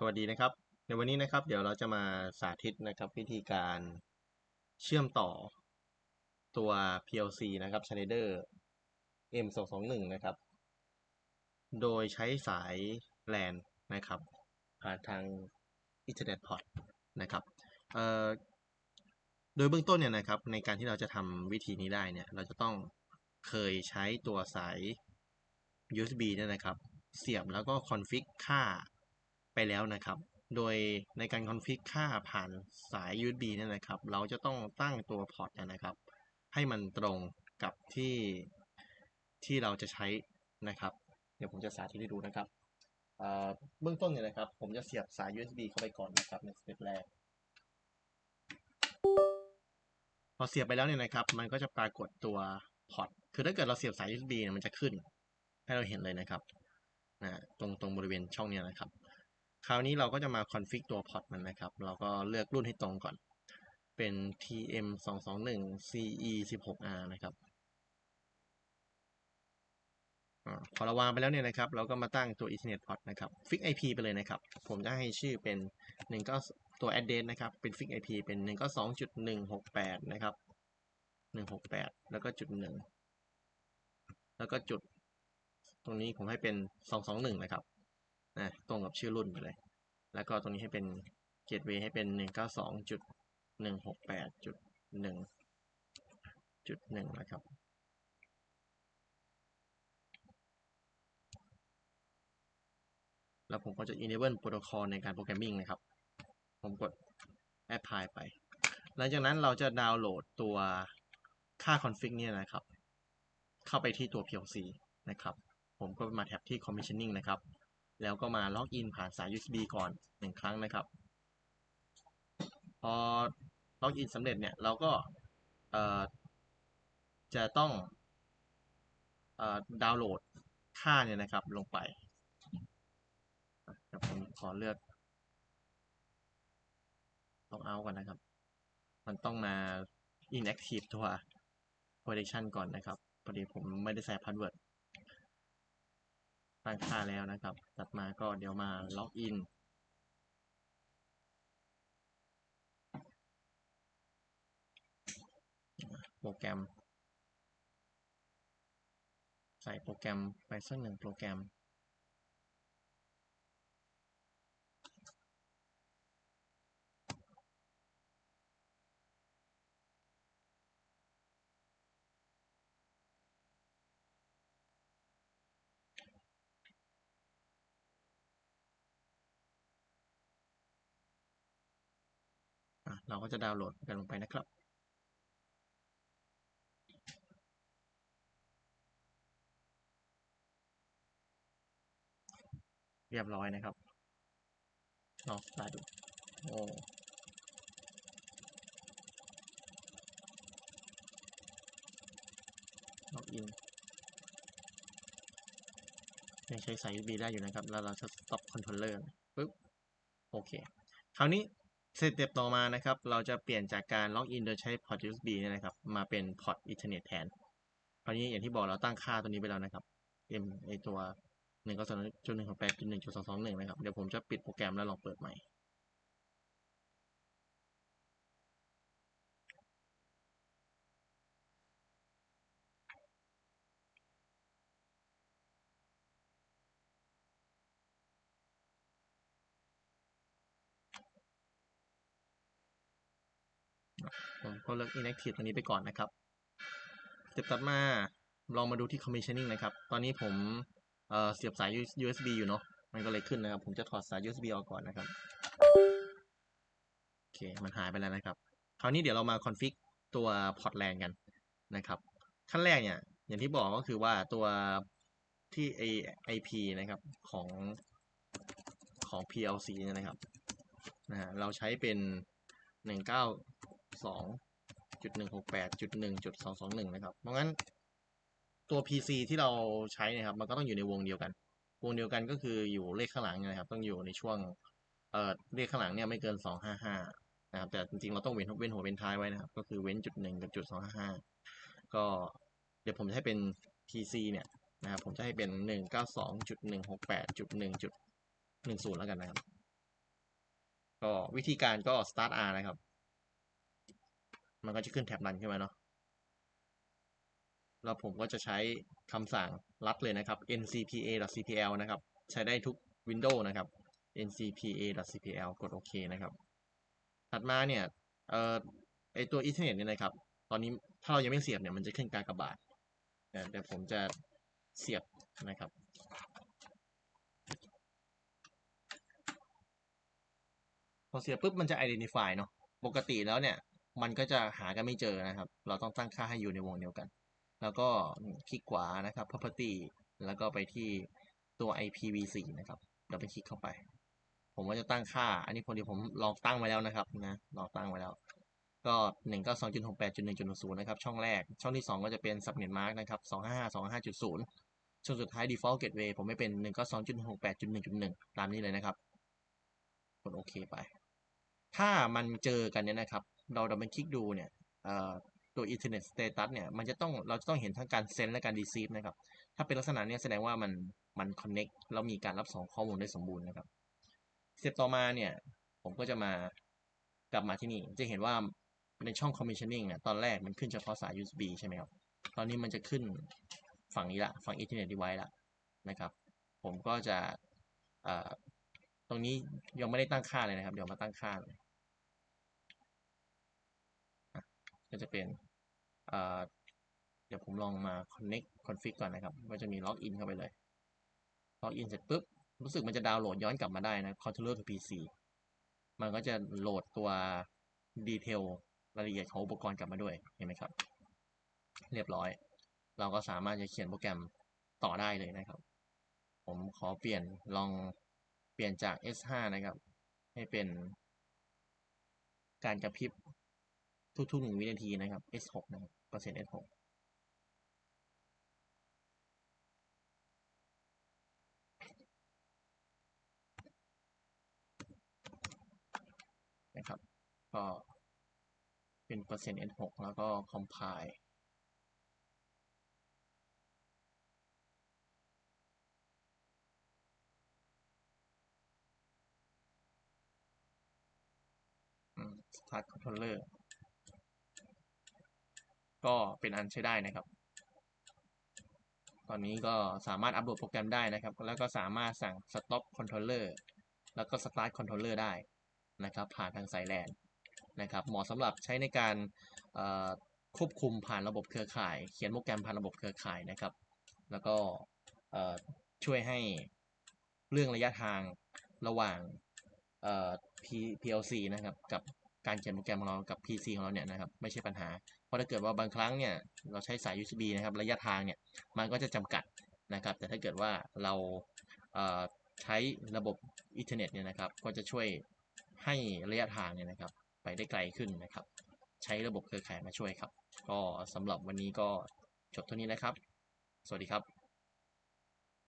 สวัสดีนะครับ ในวันนี้นะครับ เดี๋ยวเราจะมาสาธิตนะครับวิธีการเชื่อมต่อตัว PLC นะครับ Schneider M221 นะครับ โดยใช้สาย LAN นะครับผ่านทาง Ethernet port นะครับโดยเบื้องต้นเนี่ยนะครับ ในการที่เราจะทำวิธีนี้ได้เนี่ย เราจะต้องเคยใช้ตัวสาย USB เนี่ยนะครับ เสียบแล้วก็คอนฟิกค่า ไปแล้วนะครับ โดยในการคอนฟิกค่าผ่านสาย USB เนี่ยนะครับ เราจะต้องตั้งตัวพอร์ตนะครับ ให้มันตรงกับที่ที่เราจะใช้นะครับ เดี๋ยวผมจะสาธิตให้ดูนะครับเอ่อเบื้องต้นเนี่ยนะครับ ผมจะเสียบสาย USB เข้าไปก่อนนะครับในสเต็ปแรก พอเสียบไปแล้วเนี่ยนะครับ มันก็จะปรากฏตัวพอร์ต คือถ้าเกิดเราเสียบสาย USB เนี่ยมันจะขึ้น ให้เราเห็นเลยนะครับนะตรงตรงบริเวณช่องเนี้ยนะครับ คราวนี้เราก็จะมาคอนฟิกตัวพอร์ตมันนะครับ เราก็เลือกรุ่นให้ตรงก่อน เป็น TM 2 2 1 CE 1 6 R นะครับอพอเราวางไปแล้วเนี่ยนะครับ เราก็มาตั้งตัว Ethernet port นะครับ ฟิก IP ไปเลยนะครับ ผมจะให้ชื่อเป็น1ก็ตัว address นะครับ เป็นฟิก IP เป็น1ก็2.168 นะครับ 168 แล้วก็จุดหนึ่งแล้วก็จุด ตรงนี้ผมให้เป็น 221 นะครับ นะตรงกับชื่อรุ่นไปเลย แล้วก็ตรงนี้ให้เป็นเกตเวย์ให้เป็น 192จุด168จุด1จุด1นะครับแล้วผมก็จะ enable protocol ในการโปรแกรมมิ่งนะครับ ผมกด apply ไป หลังจากนั้นเราจะดาวน์โหลดตัวค่า config เนี่ยนะครับ เข้าไปที่ตัว PLC นะครับ ผมก็มาแท็บที่ commissioning นะครับ แล้วก็มาล็อกอินผ่านสาย USB ก่อนหนึ่งครั้งนะครับ พอล็อกอินสำเร็จเนี่ยเราก็จะต้องดาวน์โหลดค่าเนี่ยนะครับลงไปผมขอเลือกล็อกเอาก่อนนะครับ มันต้องมา inactive ตัว protection ก่อนนะครับพอดีผมไม่ได้ใส่พาสเวิร์ด ตั้งค่าแล้วนะครับ ตัดมาก็เดี๋ยวมาล็อกอิน โปรแกรม ใส่โปรแกรมไปสักหนึ่งโปรแกรม เราก็จะดาวน์โหลดกันลงไปนะครับ เรียบร้อยนะครับลองสตาดูโอ้ล็อกอินยังใช้สาย USB ได้อยู่นะครับ แล้วเราจะ stop controller ปึ๊บ โอเค คราวนี้ สเต็ปต่อมานะครับ เราจะเปลี่ยนจากการล็อกอินโดยใช้พอร์ต USB เนี่ยนะครับ มาเป็นพอร์ตอินเทอร์เน็ตแทนคราวนี้อย่างที่บอกเราตั้งค่าตัวนี้ไปแล้วนะครับ M ไอตัวหนึ่งก็สองจุดหนึ่งของแปดจุดหนึ่งจุดสองสองหนึ่งนะครับ เดี๋ยวผมจะปิดโปรแกรมแล้วลองเปิดใหม่ ผมก็เลือก inactive ตัวนี้ไปก่อนนะครับเจ็บตัดมาลองมาดูที่ commissioning นะครับ ตอนนี้ผมเเสียบสาย USB อยู่เนาะ มันก็เลยขึ้นนะครับ ผมจะถอดสาย USB ออกก่อนนะครับ โอเค มันหายไปแล้วนะครับ คราวนี้เดี๋ยวเรามาคอนฟิกตัว portland กันนะครับ ขั้นแรกเนี่ย อย่างที่บอกก็คือว่าตัวที่ IP นะครับของของ PLC นะครับนะฮะเราใช้เป็น 19 168.1.221 นะครับ เพราะงั้นตัว PC ที่เราใช้นะครับ มันก็ต้องอยู่ในวงเดียวกัน วงเดียวกันก็คืออยู่เลขข้างหลังนะครับ ต้องอยู่ในช่วงเอ่อเลขข้างหลังเนี่ยไม่เกิน 255 นะครับ แต่จริงๆ เราต้องเว้นเว้นหัวเว้นท้ายไว้นะครับ ก็คือเว้นจุดหนึ่งกับจุดสองห้าห้าก็เดี๋ยวผมจะให้เป็น PC เนี่ยนะครับ ผมจะให้เป็นหนึ่งเก้าสองจุดหนึ่งหกแล้วกันนะครับ ก็วิธีการก็ start R นะครับ มันก็จะขึ้นแท็บรันขึ้นมาเนาะแล้วผมก็จะใช้คำสั่งรัดเลยนะครับ ncpa.cpl นะครับ ใช้ได้ทุก Windows นะครับ ncpa.cpl กดโอเคนะครับ ถัดมาเนี่ยเอ่อไอตัวอินเทอร์เน็ตเนี่ยนะครับ ตอนนี้ถ้าเรายังไม่เสียบเนี่ยมันจะขึ้นการกระบาทแต่เดี๋ยวผมจะเสียบนะครับพอเสียบปุ๊บมันจะ identify เนาะปกติแล้วเนี่ย มันก็จะหากันไม่เจอนะครับ เราต้องตั้งค่าให้อยู่ในวงเดียวกัน แล้วก็คลิกขวานะครับ property แล้วก็ไปที่ตัว IPv4 นะครับเราไปคลิกเข้าไป ผมว่าจะตั้งค่า อันนี้พอดีผมลองตั้งไว้แล้วนะครับนะลองตั้งไว้แล้ว ก็หนึ่งก็สองจุดหกแปดจุดหนึ่งจุดศูนย์นะครับช่องแรก ช่องที่สองก็จะเป็น subnet mark นะครับสองห้าห้าสองห้าจุดศูนย์ช่วงสุดท้าย default gateway ผมไม่เป็นหนึ่งก็สองจุดหกแปดจุดหนึ่งจุดหนึ่งตามนี้เลยนะครับกดโอเคไป ถ้ามันเจอกันเนี่ยนะครับ เราดับเบิลคลิกดูเนี่ยตัว Internet Status เนี่ยมันจะต้องเราจะต้องเห็นทั้งการ send และการ receive นะครับ ถ้าเป็นลักษณะนี้แสดงว่ามันมัน connect แล้วมีการรับส่งข้อมูลได้สมบูรณ์นะครับสเต็ปต่อมาเนี่ยผมก็จะมากลับมาที่นี่ จะเห็นว่าในช่อง commissioning เนี่ยตอนแรกมันขึ้นเฉพาะสาย USB ใช่ไหมครับตอนนี้มันจะขึ้นฝั่งนี้ละฝั่ง Ethernet device ละนะครับ ผมก็จะตรงนี้ยังไม่ได้ตั้งค่าเลยนะครับ เดี๋ยวมาตั้งค่าเลย ก็จะเป็นเดี๋ยวผมลองมา connect config ก่อนนะครับ ก็จะมี login เข้าไปเลย login เสร็จปุ๊บ รู้สึกมันจะดาวน์โหลดย้อนกลับมาได้นะ controller to PC มันก็จะโหลดตัวดีเทลรายละเอียดของอุปกรณ์กลับมาด้วย เห็นไหมครับ เรียบร้อย เราก็สามารถจะเขียนโปรแกรมต่อได้เลยนะครับ ผมขอเปลี่ยนลองเปลี่ยนจาก S5 นะครับ ให้เป็นการกระพริบ ทุกๆหนึ่งวินาทีนะครับ S6 นะครับเปอร์เซ็นต์ S6 นะครับก็เป็นเปอร์เซ็นต์ S6 แล้วก็ compile สตาร์ทคอนโทรลเลอร์ ก็เป็นอันใช้ได้นะครับ ตอนนี้ก็สามารถอัปโหลดโปรแกรมได้นะครับ แล้วก็สามารถสั่ง stop controller แล้วก็ start controller ได้นะครับ ผ่านทางสายแลนนะครับ เหมาะสำหรับใช้ในการควบคุมผ่านระบบเครือข่าย เขียนโปรแกรมผ่านระบบเครือข่ายนะครับ แล้วก็ช่วยให้เรื่องระยะทางระหว่าง PLC นะครับ กับการเขียนโปรแกรมของเรากับ PC ของเราเนี่ยนะครับ ไม่ใช่ปัญหา เพราะถ้าเกิดว่าบางครั้งเนี่ยเราใช้สาย USB นะครับระยะทางเนี่ยมันก็จะจำกัดนะครับ แต่ถ้าเกิดว่าเราใช้ระบบอินเทอร์เน็ตเนี่ยนะครับ ก็จะช่วยให้ระยะทางเนี่ยนะครับ ไปได้ไกลขึ้นนะครับ ใช้ระบบเครือข่ายมาช่วยครับ ก็สำหรับวันนี้ก็จบเท่านี้นะครับ สวัสดีครับ